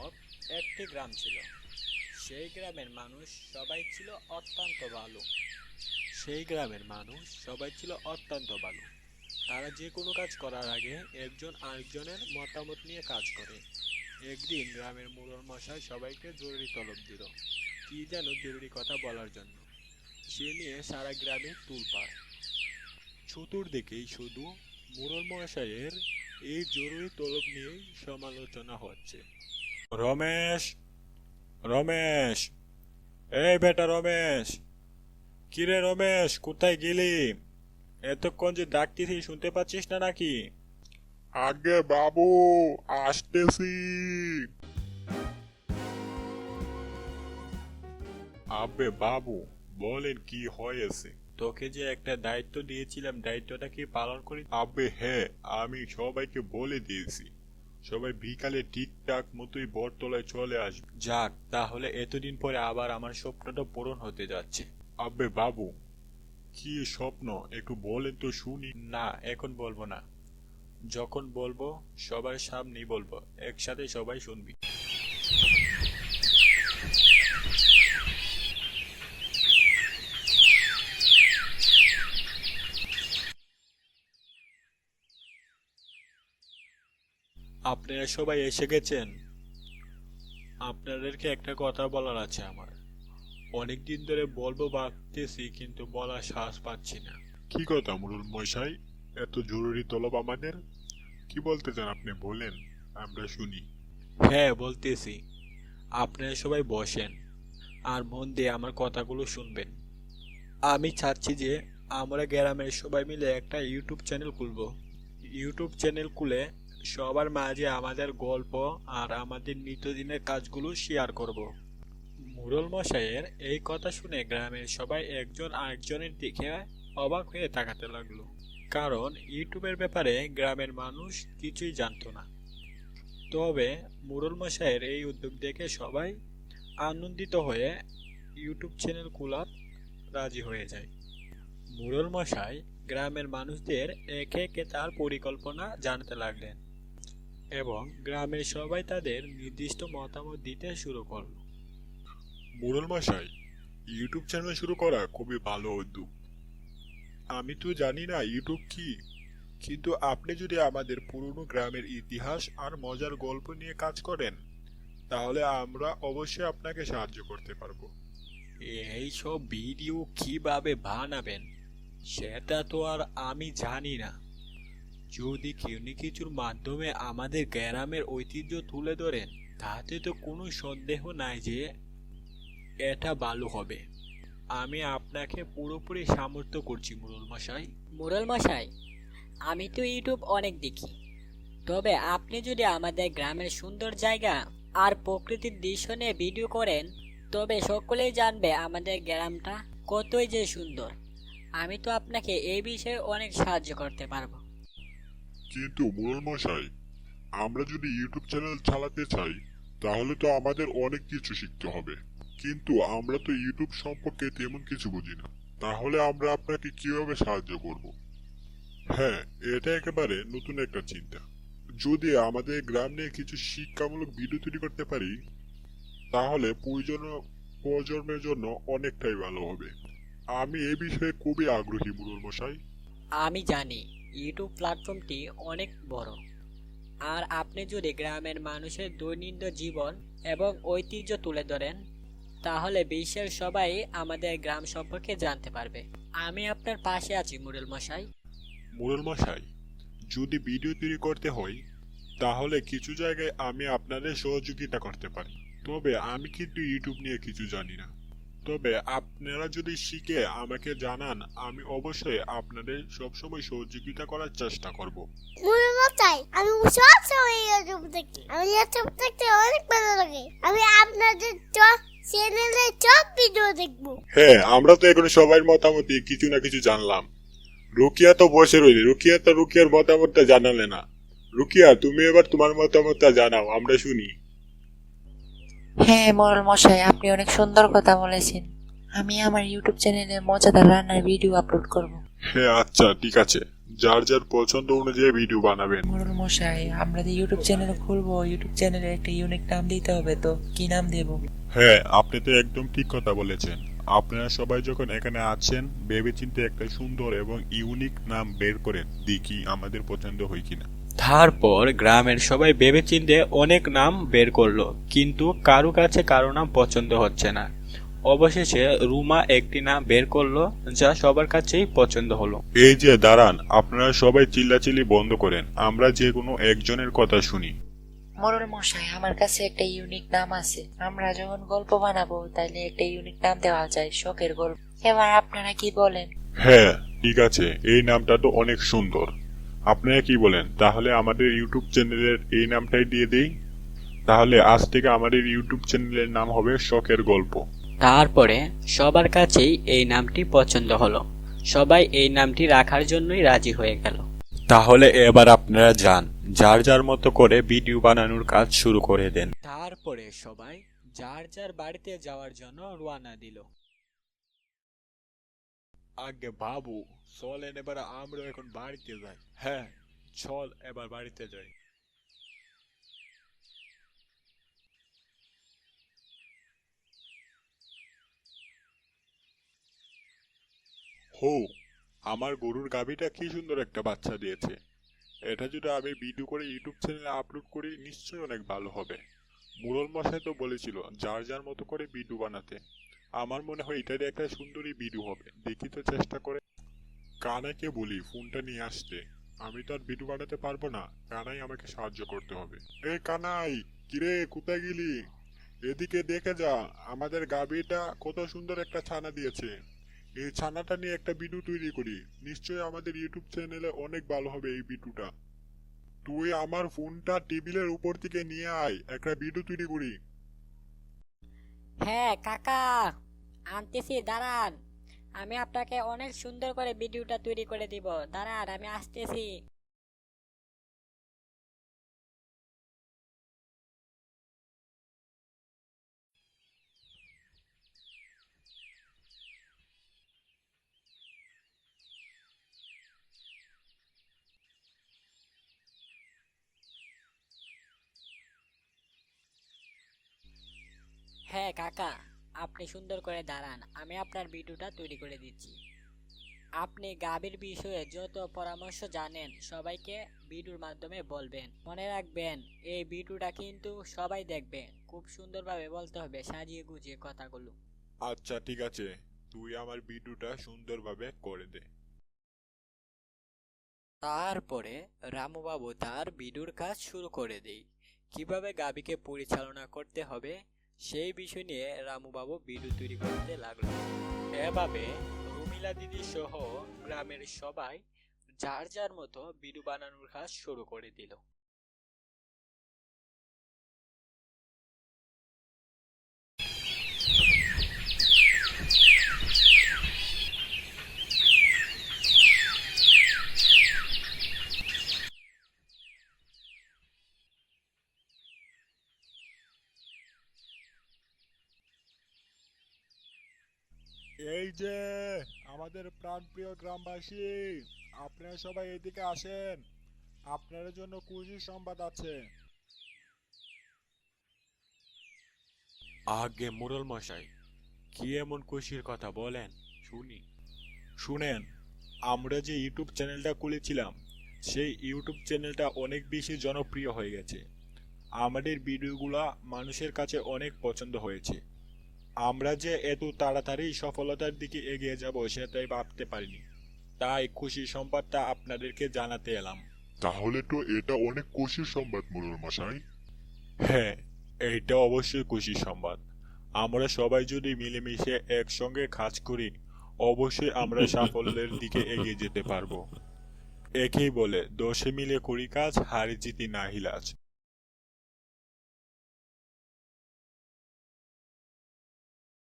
নামক একটি গ্রাম ছিল। সেই গ্রামের মানুষ সবাই ছিল অত্যন্ত ভালো সেই গ্রামের মানুষ সবাই ছিল অত্যন্ত ভালো তারা যে কোনো কাজ করার আগে একজন আরেকজনের মতামত নিয়ে কাজ করে। একদিন গ্রামের মুরল মশাই সবাইকে জরুরি তলব দিল, কি যেন জরুরি কথা বলার জন্য। সে নিয়ে সারা গ্রামে তুলপাড় চতুর্দিকেই শুধু মুরল মশাইয়ের এই জরুরি তলব নিয়েই সমালোচনা হচ্ছে। রমেশ রমেশ এই বেটা রমেশ কিরে রমেশ কোথায় গেলি? এতক্ষণ যে ডাকতেছি শুনতে পাচ্ছিস না নাকি? আগে বাবু আসতেছি। আবে বাবু বলেন কি হয়েছে? তোকে যে একটা দায়িত্ব দিয়েছিলাম দায়িত্বটা কি পালন করি? আবে হ্যাঁ আমি সবাইকে বলে দিয়েছি। সবাই বিকালে ঠিকঠাক মতোই বটতলায় চলে আসবে। যাক তাহলে এতদিন পরে আবার আমার স্বপ্নটা পূরণ হতে যাচ্ছে। আব্বে বাবু কি স্বপ্ন? একটু বলেন তো শুনি। না এখন বলব না। যখন বলব সবার সামনেই বলব। একসাথে সবাই শুনবি। আপনারা সবাই এসে গেছেন? আপনাদেরকে একটা কথা বলার আছে আমার। অনেক দিন ধরে বলব ভাবতেছি কিন্তু বলার সাহস পাচ্ছি না। কি কথা মুরুল মশাই? এত জরুরি তলব আমাদের? কি বলতে চান আপনি? বলেন আমরা শুনি। হ্যাঁ বলতেছি। আপনারা সবাই বসেন আর মন দিয়ে আমার কথাগুলো শুনবেন। আমি চাচ্ছি যে আমরা গ্রামের সবাই মিলে একটা ইউটিউব চ্যানেল খুলবো। ইউটিউব চ্যানেল খুলে সবার মাঝে আমাদের গল্প আর আমাদের নিত্যদিনের কাজগুলো শেয়ার করব। মুরল মশাইয়ের এই কথা শুনে গ্রামের সবাই একজন আরেকজনের দিকে অবাক হয়ে তাকাতে লাগল। কারণ ইউটিউবের ব্যাপারে গ্রামের মানুষ কিছুই জানতো না। তবে মুরল মশাইয়ের এই উদ্যোগ দেখে সবাই আনন্দিত হয়ে ইউটিউব চ্যানেল খোলার রাজি হয়ে যায়। মুরল মশাই গ্রামের মানুষদের একে একে তার পরিকল্পনা জানতে লাগলেন। এবং গ্রামের সবাই তাদের নির্দিষ্ট মতামত দিতে শুরু করল। মুরল মশাই ইউটিউব চ্যানেল শুরু করা খুবই ভালো উদ্যোগ। আমি তো জানি না ইউটিউব কি কিন্তু আপনি যদি আমাদের পুরনো গ্রামের ইতিহাস আর মজার গল্প নিয়ে কাজ করেন তাহলে আমরা অবশ্যই আপনাকে সাহায্য করতে পারব। এই সব ভিডিও কীভাবে বানাবেন সেটা তো আর আমি জানি না। যদি কেউ কিছুর মাধ্যমে আমাদের গ্রামের ঐতিহ্য তুলে ধরেন, তাতে তো কোনো সন্দেহ নাই যে এটা ভালো হবে। আমি আপনাকে পুরোপুরি সামর্থ্য করছি, মুরুল মশাই। মুরল মশাই, আমি তো ইউটিউব অনেক দেখি। তবে আপনি যদি আমাদের গ্রামের সুন্দর জায়গা আর প্রকৃতির দৃশ্য নিয়ে ভিডিও করেন, তবে সকলেই জানবে আমাদের গ্রামটা কতই যে সুন্দর। আমি তো আপনাকে এই বিষয়ে অনেক সাহায্য করতে পারব। কিন্তু মুরল মশাই আমরা যদি ইউটিউব চ্যানেল চালাতে চাই, তাহলে তো আমাদের অনেক কিছু শিখতে হবে। কিন্তু আমরা তো ইউটিউব সম্পর্কে তেমন কিছু বুঝি না। তাহলে আমরা আপনাকে কীভাবে সাহায্য করব? হ্যাঁ এটা একেবারে নতুন একটা চিন্তা। যদি আমাদের গ্রাম নিয়ে কিছু শিক্ষামূলক ভিডিও তৈরি করতে পারি, তাহলে প্রয়োজন, প্রজন্মের জন্য অনেকটাই ভালো হবে। আমি এ বিষয়ে খুবই আগ্রহী মুরুল মশাই আমি জানি। ইউটিউব প্ল্যাটফর্মটি অনেক বড়। আর আপনি যদি গ্রামের মানুষের দৈনন্দিন জীবন এবং ঐতিহ্য তুলে ধরেন, তাহলে বিশ্বের সবাই আমাদের গ্রাম সম্পর্কে জানতে পারবে। আমি আপনার পাশে আছি মুরুল মশাই। মুরল মশাই, যদি ভিডিও তৈরি করতে হয়, তাহলে কিছু জায়গায় আমি আপনাদের সহযোগিতা করতে পারি। তবে আমি কিন্তু ইউটিউব নিয়ে কিছু জানি না। তবে আপনারা যদি শিখে আমাকে জানান আমি অবশ্যই আপনাদের সবসময় সহযোগিতা করার চেষ্টা করব। মনে মতাই আমি সব সময় ইউটিউব দেখি। আমি ইউটিউব দেখতে অনেক ভালো লাগে। আমি আপনাদের চ্যানেলে সব ভিডিও দেখব। হ্যাঁ আমরা তো এখন সবার মতামতে কিছু না কিছু জানলাম। রুকিয়া তো বসে রইলি। রুকিয়া তো রুকিয়ার মতামতটা জানালে না। রুকিয়া তুমি এবার তোমার মতামতটা জানাও আমরা শুনি। হ্যাঁ মোরল মশাই আপনি অনেক সুন্দর কথা বলেছেন। আমি আমার ইউটিউব চ্যানেলে মজাদার রান্নার ভিডিও আপলোড করব। হ্যাঁ আচ্ছা ঠিক আছে। যার যার পছন্দ অনুযায়ী ভিডিও বানাবেন। মোরল মশাই আমরা যে ইউটিউব চ্যানেল খুলবো ইউটিউব চ্যানেলে একটা ইউনিক নাম দিতে হবে তো। কি নাম দেবো? হ্যাঁ আপনি তো একদম ঠিক কথা বলেছেন। আপনারা সবাই যখন এখানে আছেন ভেবেচিন্তে একটা সুন্দর এবং ইউনিক নাম বের করেন। দেখি আমাদের পছন্দ হয় কিনা। তারপর গ্রামের সবাই ভেবেচিন্তে অনেক নাম বের করল কিন্তু কারও কাছে কারও নাম পছন্দ হচ্ছে না। অবশেষে রুমা একটি নাম বের করল যা সবার কাছেই পছন্দ হলো। এই যে দাঁড়ান আপনারা সবাই চিল্লাচিল্লি বন্ধ করেন আমরা যে কোনো একজনের কথা শুনি। মোরল মশাই আমার কাছে একটা ইউনিক নাম আছে। আমরা যখন গল্প বানাবো তাইলে একটা ইউনিক নাম দেওয়া যায় শখের গল্প। এবার আপনারা কি বলেন? হ্যাঁ ঠিক আছে এই নামটা তো অনেক সুন্দর। আপনারা কি বলেন? তাহলে আমাদের ইউটিউব চ্যানেলের এই নামটাই দিয়ে দেই। তাহলে আজ থেকে আমাদের ইউটিউব চ্যানেলের নাম হবে শখের গল্প। তারপরে সবার কাছেই এই নামটি পছন্দ হলো। সবাই এই নামটি রাখার জন্যই রাজি হয়ে গেল। তাহলে এবার আপনারা যান যার যার মতো করে ভিডিও বানানোর কাজ শুরু করে দেন। তারপরে সবাই যার যার বাড়িতে যাওয়ার জন্য রওনা দিল। আগে বাবু চলেন এবার আমরা এখন বাড়িতে যাই। হ্যাঁ চল এবার বাড়িতে যাই। হো, আমার গরুর গাভীটা কি সুন্দর একটা বাচ্চা দিয়েছে। এটা যদি আমি ভিডিও করে ইউটিউব চ্যানেলে আপলোড করি, নিশ্চয়ই অনেক ভালো হবে। মুরল মশাই তো বলেছিল, যার যার মতো করে ভিডিও বানাতে। আমার মনে হয় এটারই একটা সুন্দরী ভিডিও হবে। দেখি তো চেষ্টা করে। কানাইকে বলি, ফোনটা নিয়ে আসতে। আমি তো আর ভিডিও বানাতে পারব না। কানাই আমাকে সাহায্য করতে হবে। এ কানাই, কিরে, কোথায় গেলি? এদিকে দেখে যা, আমাদের গাভীটা কত সুন্দর একটা ছানা দিয়েছে। এই ছানাটা নিয়ে একটা ভিডিও তৈরি করি। নিশ্চয়ই আমাদের ইউটিউব চ্যানেলে অনেক ভালো হবে এই ভিডিওটা তুই আমার ফোনটা টেবিলের উপর থেকে নিয়ে আয়, একটা ভিডিও তৈরি করি। হ্যাঁ কাকা, আনতেছি, দাঁড়ান। আমি আপনাকে অনেক সুন্দর করে ভিডিওটা তৈরি করে দিব। দাঁড়ান, আমি আসতেছি। হ্যাঁ কাকা আপনি সুন্দর করে দাঁড়ান। আমি আপনার ভিডিওটা তৈরি করে দিচ্ছি। আপনি গাভীর বিষয়ে যত পরামর্শ জানেন সবাইকে ভিডিওর মাধ্যমে বলবেন। মনে রাখবেন এই ভিডিওটা কিন্তু সবাই দেখবে। খুব সুন্দরভাবে বলতে হবে সাজিয়ে গুজিয়ে কথাগুলো। আচ্ছা ঠিক আছে। তুই আমার ভিডিওটা সুন্দরভাবে করে দে। তারপরে রামুবাবু তার ভিডিওর কাজ শুরু করে দেই। কীভাবে গাবিকে পরিচালনা করতে হবে? সেই বিষয় নিয়ে রামুবাবু ভিডিও তৈরি করতে লাগল। এভাবে রুমিলা দিদি সহ গ্রামের সবাই যার যার মতো ভিডিও বানানোর কাজ শুরু করে দিল। যে আমাদের প্রাণপ্রিয় গ্রামবাসী আপনারা সবাই এদিকে আসেন। আপনাদের জন্য খুশির সংবাদ আছে। আগে মুরল মশাই কি এমন খুশির কথা বলেন? শুনি। শুনেন আমরা যে ইউটিউব চ্যানেলটা খুলেছিলাম সেই ইউটিউব চ্যানেলটা অনেক বেশি জনপ্রিয় হয়ে গেছে। আমাদের ভিডিওগুলা মানুষের কাছে অনেক পছন্দ হয়েছে। আমরা যে এত তাড়াতাড়ি সফলতার দিকে এগিয়ে যাব সেটাই ভাবতে পারিনি। তাই খুশি সংবাদটা আপনাদেরকে জানাতে এলাম। তাহলে তো এটা অনেক খুশির সংবাদ মুরুল মশাই হ্যাঁ এইটা অবশ্যই খুশি সংবাদ। আমরা সবাই যদি মিলেমিশে একসঙ্গে কাজ করি অবশ্যই আমরা সাফল্যের দিকে এগিয়ে যেতে পারব। একেই বলে দশে মিলে করি কাজ হারি জিতি না হিলাজ